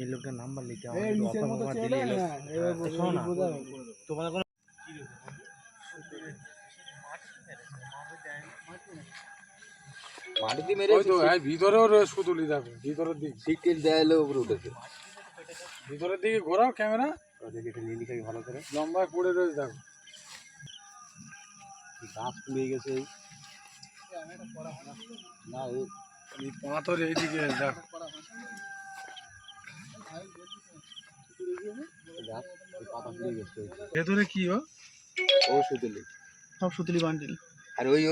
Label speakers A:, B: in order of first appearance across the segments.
A: এই লোকটার নাম্বার। তোমাদের কোনো
B: মাটিতে
C: ওই তো হ্যাঁ ভিতরেও সুতুলি ভিতরের দিক।
B: উপরে উঠেছে।
C: ভিতরের দিকে ঘোরাও ক্যামেরা।
A: ওদেরকে একটু নিয়ে লিখাই ভালো করে।
C: লম্বায় পড়ে রয়েছে দেখো।
B: গাছ পুড়ে গেছে এই। না এই
C: এই এইদিকে দেখো।
B: গাছ এই পাতা পুড়ে গেছে এই।
C: ভেতরে কি ও?
B: ও সুতুলি।
D: সব সুতলি বান্ডিল।
B: আর ওই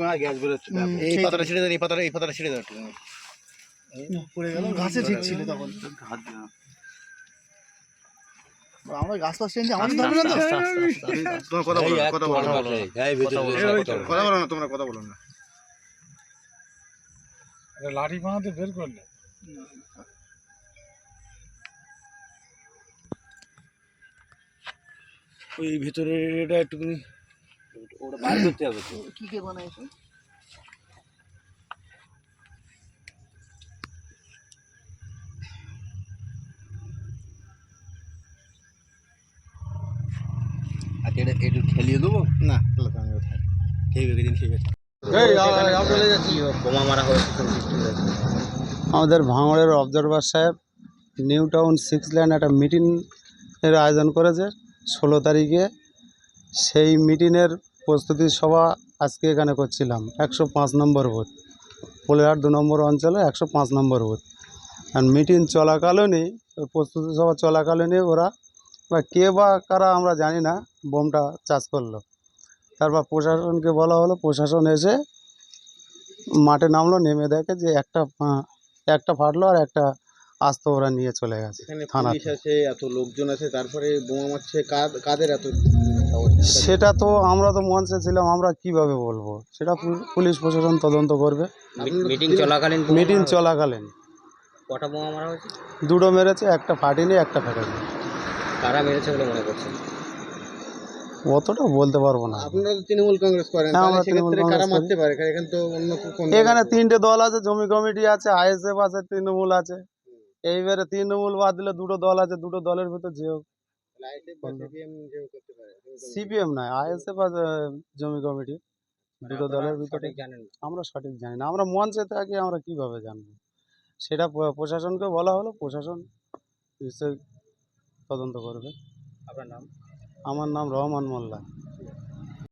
B: মানে গ্যাস বেরোচ্ছে
A: এই পাতাটা ছেড়ে দেন এই পাতাটা এই পাতাটা ছেড়ে দাও একটু
D: পড়ে গেল ঘাসে ঠিক ছিল তখন। আমরা গাছ পাশ চেঞ্জ আমাদের ধরবে না তো
A: কথা বলো না, কথা বলো। না,
B: তোমার পাশে, এই ভেতরে
A: কথা
C: বলো।
B: কথা বলো।
A: কথা বলো না তোমরা কথা বলো না।
C: লাঠি বানাতে বের করলে
A: ওই ভিতরে এটা একটুখানি
B: ওটা বাইর করতে হবে
D: কি কে বানাইছে?
B: এটা একটু ঠেলিয়ে দেবো?
A: না ঠিক আছে ঠিক আছে
E: আমাদের ভাঙড়ের অবজারভার সাহেব নিউ টাউন সিক্স ল্যান্ড একটা মিটিং এর আয়োজন করেছে ষোলো তারিখে। সেই মিটিংয়ের প্রস্তুতি সভা আজকে এখানে করছিলাম। একশো পাঁচ নম্বর বুথ। পোলেহাট দু নম্বর অঞ্চলে একশো পাঁচ নম্বর বুথ। আর মিটিং চলাকালীনই প্রস্তুতি সভা চলাকালীনই ওরা বা কে বা কারা আমরা জানি না বোমটা চাষ করল। তারপর প্রশাসনকে বলা হলো প্রশাসন এসে মাঠে নামলো নেমে দেখে যে একটা একটা ফাটলো আর একটা আস্ত ওরা নিয়ে চলে গেছে
A: এখানে
E: থানাতে।
A: আছে এত লোকজন আছে তারপরে বোমা মারছে কাদ- কাদের এত
E: সেটা তো আমরা তো মঞ্চে ছিলাম আমরা কীভাবে বলব? সেটা পুলিশ প্রশাসন তদন্ত করবে।
A: মিটিং চলাকালীন
E: মিটিং চলাকালীন।
A: কটা বোমা মারা হয়েছে?
E: দুটো মেরেছে একটা ফাটেনি একটা ফেটেনি।
A: কারা মেরেছে বলে মনে করছেন?
E: অতটা বলতে পারব না।
A: আপনারা তৃণমূল কংগ্রেস করেন
E: হ্যাঁ, আমরা
A: সেক্ষেত্রে কারা মারতে পারে? এখানে তো অন্য
E: এখানে তিনটে দল আছে জমি কমিটি আছে আইএসএফ আছে তৃণমূল আছে। এইবারে তৃণমূল বাদ দিলে দুটো দল আছে দুটো দলের ভিতর যে সিপিএম নয় আইএসএফ আছে জমি কমিটি। দুটো দলের ভিতরে। আমরা সঠিক জানি না। আমরা মঞ্চে থাকি আমরা কীভাবে জানব? সেটা প্রশাসনকে বলা হলো প্রশাসন নিশ্চয়ই তদন্ত করবে।
A: আপনার নাম?
E: আমার নাম রহমান মোল্লা।